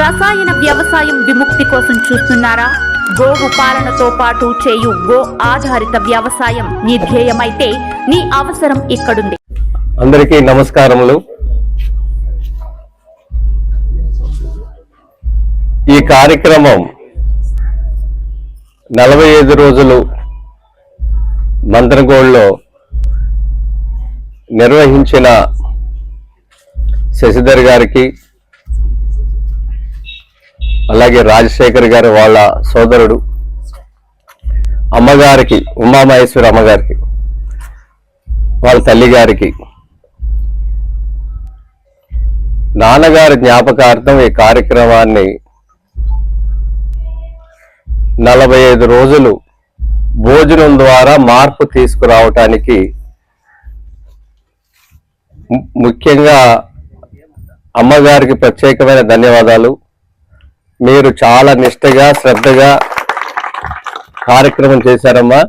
రసాయన వ్యవసాయం విముక్తి కోసం చూస్తున్నారా? గోవు పాలనతో పాటు చేయు గో ఆధారిత వ్యవసాయం నీ ధ్యేయమైతే నీ అవసరం ఇక్కడుంది. అందరికీ నమస్కారములు. ఈ కార్యక్రమం నలభై ఐదు రోజులు మంత్రగోడ్లో నిర్వహించిన శశిధర్ గారికి అలాగే రాజశేఖర్ గారు వాళ్ళ సోదరుడు అమ్మగారికి ఉమామహేశ్వరి అమ్మగారికి వాళ్ళ తల్లి గారికి నాన్నగారి జ్ఞాపకార్థం ఈ కార్యక్రమాన్ని నలభై ఐదు రోజులు భోజనం ద్వారా మార్పు తీసుకురావటానికి ముఖ్యంగా అమ్మగారికి ప్రత్యేకమైన ధన్యవాదాలు. మీరు చాలా నిష్టగా శ్రద్ధగా కార్యక్రమం చేశారమ్మా.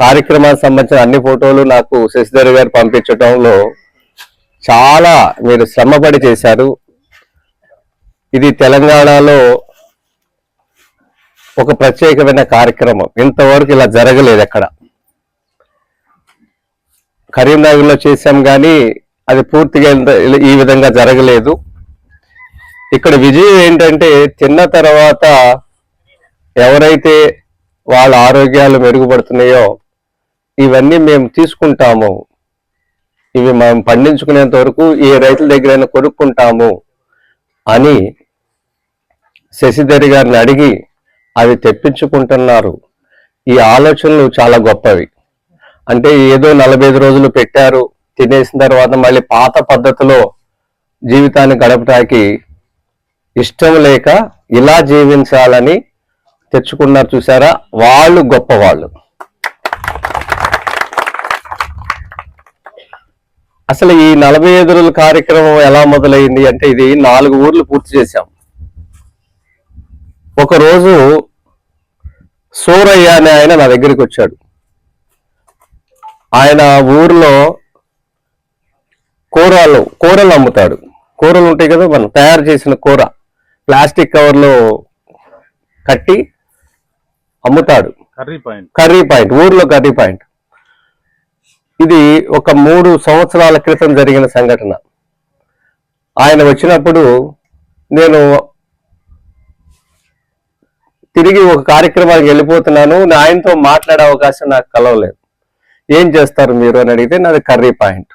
కార్యక్రమానికి సంబంధించిన అన్ని ఫోటోలు నాకు శశిధర్ గారు పంపించడంలో చాలా మీరు శ్రమపడి చేశారు. ఇది తెలంగాణలో ఒక ప్రత్యేకమైన కార్యక్రమం. ఇంతవరకు ఇలా జరగలేదు ఎక్కడ. కరీంనగర్లో చేశాం కానీ అది పూర్తిగా ఈ విధంగా జరగలేదు. ఇక్కడ విజయం ఏంటంటే తిన్న తర్వాత ఎవరైతే వాళ్ళ ఆరోగ్యాలు మెరుగుపడుతున్నాయో ఇవన్నీ మేము తీసుకుంటాము. ఇవి మనం పండించుకునేంత వరకు ఏ రైతుల దగ్గరైనా కొనుక్కుంటాము అని శశిధరి గారిని అడిగి అవి తెప్పించుకుంటున్నారు. ఈ ఆలోచనలు చాలా గొప్పవి. అంటే ఏదో నలభై ఐదు రోజులు పెట్టారు తినేసిన తర్వాత మళ్ళీ పాత పద్ధతిలో జీవితాన్ని గడపడానికి ఇష్టం లేక ఇలా జీవించాలని తెచ్చుకున్నారు చూసారా? వాళ్ళు గొప్పవాళ్ళు. అసలు ఈ నలభై ఐదు రోజుల కార్యక్రమం ఎలా మొదలైంది అంటే ఇది నాలుగు ఊర్లు పూర్తి చేశాం. ఒక రోజు సూరయ్య అనే ఆయన నా దగ్గరికి వచ్చాడు. ఆయన ఊర్లో కూరలు కూరలు అమ్ముతాడు. కూరలు ఉంటాయి కదా మనం తయారు చేసిన కూర. ప్లాస్టిక్ కవర్లో కట్టి అమ్ముతాడు. Curry point. కర్రీ పాయింట్ ఊర్లో కర్రీ పాయింట్. ఇది ఒక మూడు సంవత్సరాల క్రితం జరిగిన సంఘటన. ఆయన వచ్చినప్పుడు నేను తిరిగి ఒక కార్యక్రమానికి వెళ్ళిపోతున్నాను ఆయనతో మాట్లాడే అవకాశం నాకు కలవలేదు. ఏం చేస్తారు మీరు అని అడిగితే నాది కర్రీ పాయింట్.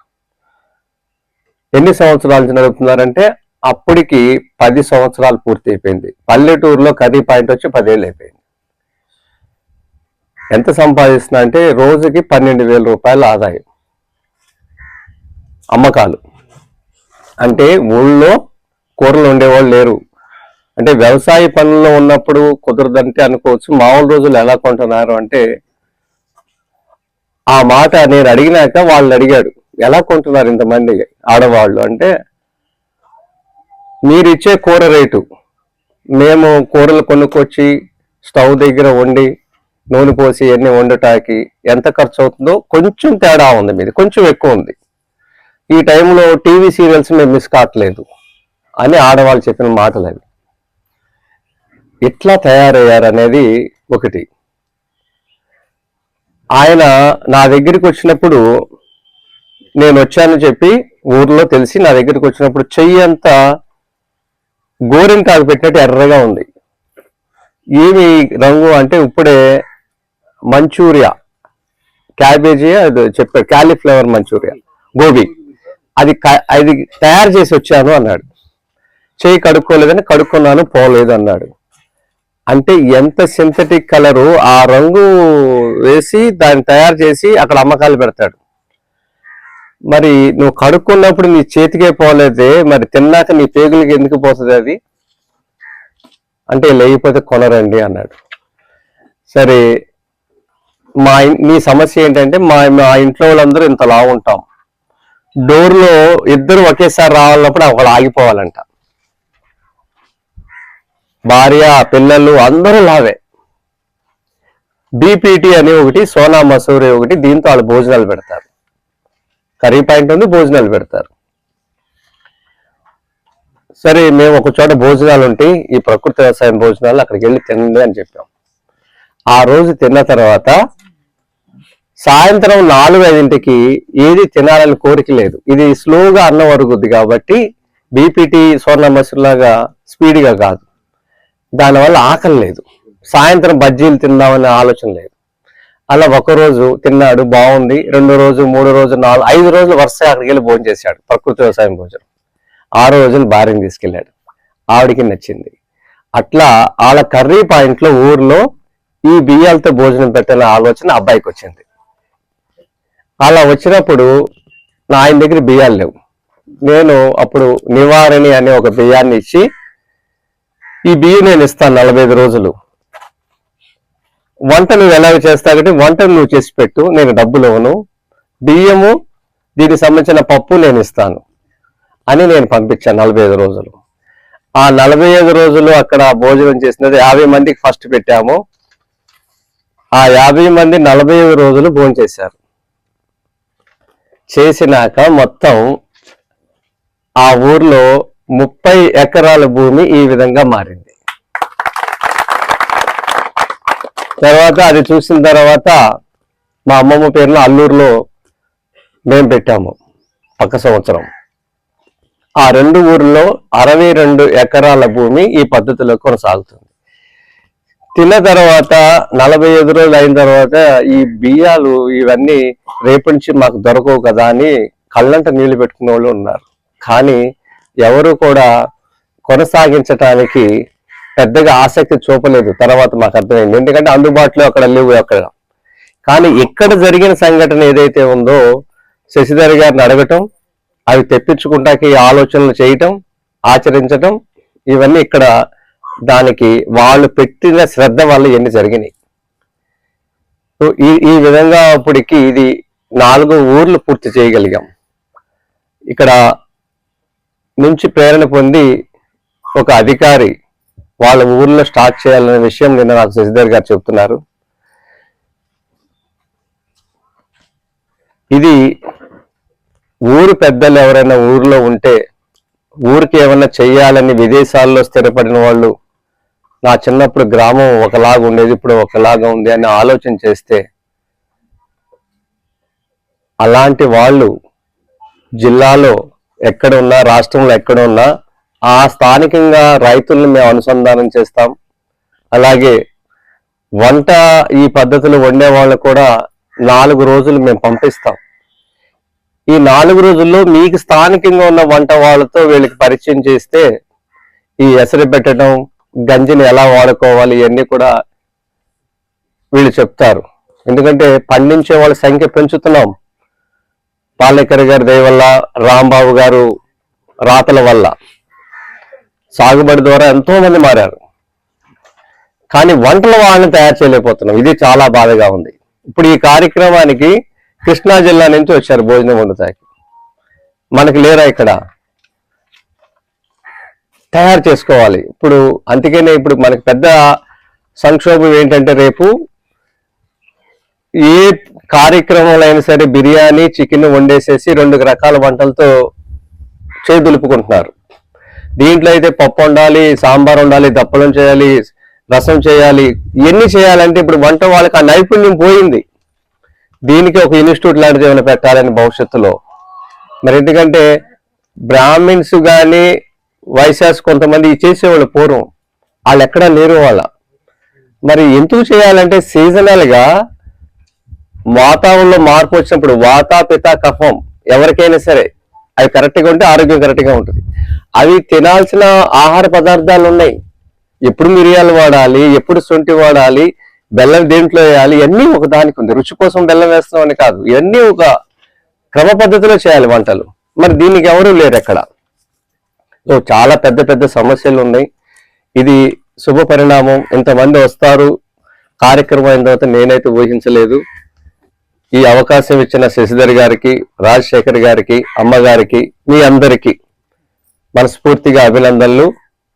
ఎన్ని సంవత్సరాల నుంచి నడుపుతున్నారంటే అప్పటికి పది సంవత్సరాలు పూర్తి అయిపోయింది పల్లెటూరులో కర్రీ పాయింట్ వచ్చి పదేళ్ళు అయిపోయింది ఎంత సంపాదిస్తున్నా అంటే రోజుకి పన్నెండు వేల రూపాయల ఆదాయం. అమ్మకాలు. అంటే ఊళ్ళో కూరలు ఉండేవాళ్ళు లేరు. అంటే వ్యవసాయ పనుల్లో ఉన్నప్పుడు కుదరదంటే అనుకోవచ్చు. మామూలు రోజులు ఎలా కొంటున్నారు అంటే ఆ మాట నేను అడిగినాక వాళ్ళు అడిగాడు ఎలా కొంటున్నారు ఇంతమంది ఆడవాళ్ళు? అంటే మీరు ఇచ్చే కూర రేటు. మేము కూరలు కొనుక్కొచ్చి స్టవ్ దగ్గర వండి నూనె పోసి అన్ని వండటానికి ఎంత ఖర్చు అవుతుందో కొంచెం తేడా ఉంది మీది కొంచెం ఎక్కువ ఉంది. ఈ టైంలో టీవీ సీరియల్స్ మేము మిస్ కావట్లేదు అని ఆడవాళ్ళు చెప్పిన మాటలు అవి. ఎట్లా తయారయ్యారు అనేది ఒకటి. ఆయన నా దగ్గరికి వచ్చినప్పుడు నేను వచ్చానని చెప్పి ఊర్లో తెలిసి నా దగ్గరికి వచ్చినప్పుడు చెయ్యి అంతా గోరింటాకు పెట్టినట్టు ఎర్రగా ఉంది. ఏమి రంగు అంటే ఇప్పుడే మంచూరియా. క్యాబేజీ అది చెప్పారు క్యాలీఫ్లవర్ మంచూరియా. గోబీ. అది క- అది తయారు చేసి వచ్చాను అన్నాడు. చేయి కడుక్కోలేదని కడుక్కున్నాను పోలేదు అన్నాడు. అంటే ఎంత సింథటిక్ కలరు ఆ రంగు వేసి దాన్ని తయారు చేసి అక్కడ అమ్మకాలు పెడతాడు. మరి నువ్వు కడుక్కున్నప్పుడు నీ చేతికే పోలేదే మరి తిన్నాక నీ పేగులకి ఎందుకు పోతుంది అది? అంటే లేకపోతే కొనరండి అన్నాడు. సరే మా నీ సమస్య ఏంటంటే మా మా ఇంట్లో వాళ్ళందరూ ఇంత లావు ఉంటాం డోర్లో ఇద్దరు ఒకేసారి రావాలన్నప్పుడు అక్కడ ఆగిపోవాలంట. భార్య పిల్లలు అందరూ లావే. బీపీటీ అని ఒకటి సోనా మసూరి ఒకటి దీంతో వాళ్ళు భోజనాలు పెడతారు. కర్రీ పాయింట్ ఉంది భోజనాలు పెడతారు. సరే మేము ఒక చోట భోజనాలు ఉంటే ఈ ప్రకృతి వ్యవసాయం భోజనాలు అక్కడికి వెళ్ళి తినండి అని చెప్పాం. ఆ రోజు తిన్న తర్వాత సాయంత్రం నాలుగు ఐదింటికి ఏది తినాలని కోరిక లేదు. ఇది స్లోగా అన్నం అరుగుద్ది కాబట్టి బీపీటీ స్వర్ణ మసూలాగా స్పీడ్గా కాదు. దానివల్ల ఆకలి లేదు. సాయంత్రం బజ్జీలు తిందామనే ఆలోచన లేదు. అలా ఒక రోజు తిన్నాడు బాగుంది. రెండో రోజు మూడో రోజు నాలుగు ఐదు రోజులు వరుసగా అక్కడికి వెళ్ళి భోజనం చేశాడు ప్రకృతి వ్యవసాయం భోజనం. ఆరో రోజులు భార్యను తీసుకెళ్ళాడు. ఆవిడికి నచ్చింది. అట్లా వాళ్ళ కర్రీ పాయింట్లో ఊర్లో ఈ బియ్యాలతో భోజనం పెట్టాలనే ఆలోచన అబ్బాయికి వచ్చింది. అలా వచ్చినప్పుడు నా ఆయన దగ్గర బియ్యాలు లేవు. నేను అప్పుడు నివారణి అనే ఒక బియ్యాన్ని ఇచ్చి ఈ బియ్యం నేను ఇస్తాను నలభై ఐదు రోజులు. వంట నువ్వు ఎలాగ చేస్తావంటే వంట నువ్వు చేసి పెట్టు నేను డబ్బులు ఇవ్వను. బియ్యము దీనికి సంబంధించిన పప్పు నేను ఇస్తాను అని నేను పంపించాను నలభై ఐదు రోజులు. ఆ నలభై ఐదు రోజులు అక్కడ భోజనం చేసినది యాభై మందికి ఫస్ట్ పెట్టాము. ఆ యాభై మంది నలభై ఐదు రోజులు భోజనం చేశారు. చేసినాక మొత్తం ఆ ఊర్లో ముప్పై ఎకరాల భూమి ఈ విధంగా మారింది. తర్వాత అది చూసిన తర్వాత మా అమ్మమ్మ పేరులో అల్లూరులో మేము పెట్టాము పక్క సంవత్సరం. ఆ రెండు ఊర్లో అరవై రెండు ఎకరాల భూమి ఈ పద్ధతిలో కొనసాగుతుంది. తిన్న తర్వాత నలభై ఐదు రోజులు అయిన తర్వాత ఈ బియ్యాలు ఇవన్నీ రేపు నుంచి మాకు దొరకవు కదా అని కళ్ళంట నీళ్ళు పెట్టుకునే వాళ్ళు ఉన్నారు. కానీ ఎవరు కూడా కొనసాగించటానికి పెద్దగా ఆసక్తి చూపలేదు. తర్వాత మాకు అర్థమైంది. ఎందుకంటే అందుబాటులో అక్కడ లేవు అక్కడ. కానీ ఇక్కడ జరిగిన సంఘటన ఏదైతే ఉందో శశిధర్ గారిని అడగటం అవి తెప్పించుకుంటాకి ఆలోచనలు చేయటం ఆచరించటం ఇవన్నీ ఇక్కడ దానికి వాళ్ళు పెట్టిన శ్రద్ధ వల్ల ఎన్ని జరిగినాయి. సో ఈ ఈ విధంగా అప్పటికి ఇది నాలుగు ఊర్లు పూర్తి చేయగలిగాం. ఇక్కడ నుంచి ప్రేరణ పొంది ఒక అధికారి వాళ్ళ ఊర్లో స్టార్ట్ చేయాలనే విషయం నిన్న నాకు శశిధర్ గారు చెప్తున్నారు. ఇది ఊరు పెద్దలు ఎవరైనా ఊర్లో ఉంటే ఊరికి ఏమైనా చెయ్యాలని విదేశాల్లో స్థిరపడిన వాళ్ళు నా చిన్నప్పుడు గ్రామం ఒకలాగా ఉండేది ఇప్పుడు ఒకలాగా ఉంది అని ఆలోచన చేస్తే అలాంటి వాళ్ళు జిల్లాలో ఎక్కడ ఉన్నా రాష్ట్రంలో ఎక్కడ ఉన్నా ఆ స్థానికంగా రైతులను మేము అనుసంధానం చేస్తాం. అలాగే వంట ఈ పద్ధతిలో వండే వాళ్ళు కూడా నాలుగు రోజులు మేము పంపిస్తాం. ఈ నాలుగు రోజుల్లో మీకు స్థానికంగా ఉన్న వంట వాళ్ళతో వీళ్ళకి పరిచయం చేస్తే ఈ ఎసరు పెట్టడం గంజిని ఎలా వాడుకోవాలి ఇవన్నీ కూడా వీళ్ళు చెప్తారు. ఎందుకంటే పండించే వాళ్ళ సంఖ్య పెంచుతున్నాం. పాలేకర్ గారి దయ వల్ల రాంబాబు గారు రాతల వల్ల. సాగుబడి ద్వారా ఎంతో మంది మారారు. కానీ వంటల వాళ్ళని తయారు చేయలేకపోతున్నాం. ఇది చాలా బాధగా ఉంది. ఇప్పుడు ఈ కార్యక్రమానికి కృష్ణా జిల్లా నుంచి వచ్చారు భోజనం వండుతాకి మనకి లేరా ఇక్కడ? తయారు చేసుకోవాలి. ఇప్పుడు అందుకనే ఇప్పుడు మనకి పెద్ద సంక్షోభం ఏంటంటే రేపు ఏ కార్యక్రమంలో అయినా సరే బిర్యానీ చికెన్ వండేసేసి రెండు రకాల వంటలతో చేదులుపుకుంటున్నారు. దీంట్లో అయితే పప్పు వండాలి సాంబార్ వండాలి దప్పలం చేయాలి రసం చేయాలి ఇవన్నీ చేయాలంటే ఇప్పుడు వంట వాళ్ళకి ఆ నైపుణ్యం పోయింది. దీనికి ఒక ఇన్స్టిట్యూట్ లాంటిది ఏమైనా పెట్టాలని భవిష్యత్తులో? మరి ఎందుకంటే బ్రాహ్మిన్స్ కానీ వైశాస్ కొంతమంది చేసేవాళ్ళు పూర్వం. వాళ్ళు ఎక్కడా లేరు వాళ్ళ. మరి ఎందుకు చేయాలంటే సీజనల్గా వాతావరణంలో మార్పు వచ్చినప్పుడు వాత పిత కఫం ఎవరికైనా సరే అవి కరెక్ట్గా ఉంటే ఆరోగ్యం కరెక్ట్గా ఉంటుంది. అవి తినాల్సిన ఆహార పదార్థాలు ఉన్నాయి. ఎప్పుడు మిరియాలు వాడాలి ఎప్పుడు శొంఠి వాడాలి బెల్లం దేంట్లో వేయాలి ఇవన్నీ ఒక దానికి ఉంది. రుచి కోసం బెల్లం వేస్తాం అని కాదు. ఇవన్నీ ఒక క్రమ పద్ధతిలో చేయాలి వంటలు. మరి దీనికి ఎవరూ లేరు ఎక్కడ. సో చాలా పెద్ద పెద్ద సమస్యలు ఉన్నాయి. ఇది శుభ పరిణామం. ఇంతమంది వస్తారు. కార్యక్రమం అయిన తర్వాత నేనైతే ఊహించలేదు. ఈ అవకాశం ఇచ్చిన శశిధర్ గారికి రాజశేఖర్ గారికి అమ్మగారికి మీ అందరికీ మనస్ఫూర్తిగా అభినందనలు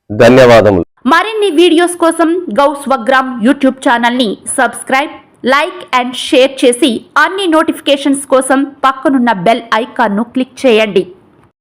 ధన్యవాదములు. మరిన్ని వీడియోస్ కోసం గౌ స్వగ్రామ్ యూట్యూబ్ ఛానల్ని సబ్స్క్రైబ్ లైక్ అండ్ షేర్ చేసి అన్ని నోటిఫికేషన్స్ కోసం పక్కనున్న బెల్ ఐకాన్ను క్లిక్ చేయండి.